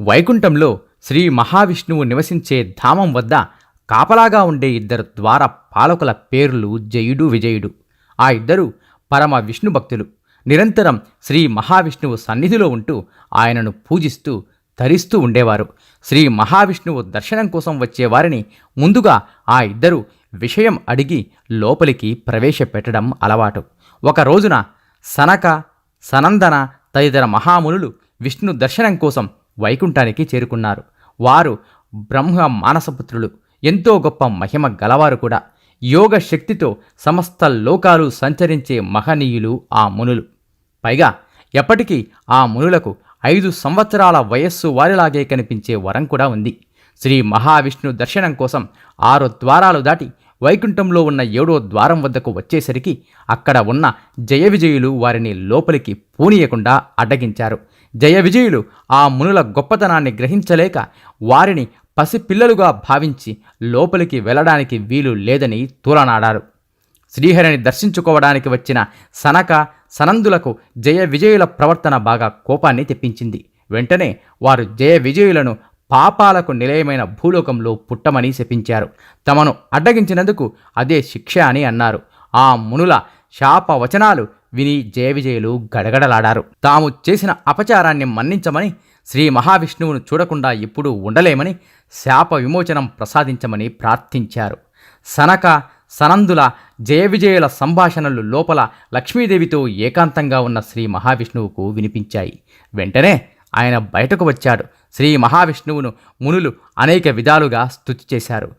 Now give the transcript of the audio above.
వైకుంఠంలో శ్రీ మహావిష్ణువు నివసించే ధామం వద్ద కాపలాగా ఉండే ఇద్దరు ద్వార పాలకుల పేర్లు జయుడు విజయుడు. ఆ ఇద్దరు పరమ విష్ణు భక్తులు. నిరంతరం శ్రీ మహావిష్ణువు సన్నిధిలో ఉంటూ ఆయనను పూజిస్తూ తరిస్తూ ఉండేవారు. శ్రీ మహావిష్ణువు దర్శనం కోసం వచ్చేవారిని ముందుగా ఆ ఇద్దరు విషయం అడిగి లోపలికి ప్రవేశపెట్టడం అలవాటు. ఒక రోజున సనక సనందన తదితర మహామునులు విష్ణు దర్శనం కోసం వైకుంఠానికి చేరుకున్నారు. వారు బ్రహ్మ మానసపుత్రులు. ఎంతో గొప్ప మహిమ గలవారు కూడా. యోగ శక్తితో సమస్త లోకాలు సంచరించే మహనీయులు ఆ మునులు. పైగా ఎప్పటికీ ఆ మునులకు ఐదు సంవత్సరాల వయస్సు వారిలాగే కనిపించే వరం కూడా ఉంది. శ్రీ మహావిష్ణు దర్శనం కోసం ఆరు ద్వారాలు దాటి వైకుంఠంలో ఉన్న ఏడో ద్వారం వద్దకు వచ్చేసరికి అక్కడ ఉన్న జయ విజయులు వారిని లోపలికి పూనీయకుండా అడ్డగించారు. జయ విజయులు ఆ మునుల గొప్పతనాన్ని గ్రహించలేక వారిని పసిపిల్లలుగా భావించి లోపలికి వెళ్ళడానికి వీలు లేదని తూలనాడారు. శ్రీహరిని దర్శించుకోవడానికి వచ్చిన సనక సనందులకు జయ విజయుల ప్రవర్తన బాగా కోపాన్ని తెప్పించింది. వెంటనే వారు జయ విజయులను పాపాలకు నిలయమైన భూలోకంలో పుట్టమని శపించారు. తమను అడ్డగించినందుకు అదే శిక్ష అని అన్నారు. ఆ మునుల శాప వచనాలు విని జయ విజయులు గడగడలాడారు. తాము చేసిన అపచారాన్ని మన్నించమని శ్రీ మహావిష్ణువును చూడకుండా ఎప్పుడూ ఉండలేమని శాప విమోచనం ప్రసాదించమని ప్రార్థించారు. సనక సనందుల జయ విజయుల సంభాషణలు లోపల లక్ష్మీదేవితో ఏకాంతంగా ఉన్న శ్రీ మహావిష్ణువుకు వినిపించాయి. వెంటనే ఆయన బయటకు వచ్చాడు. శ్రీ మహావిష్ణువును మునులు అనేక విధాలుగా స్తుతి చేశారు.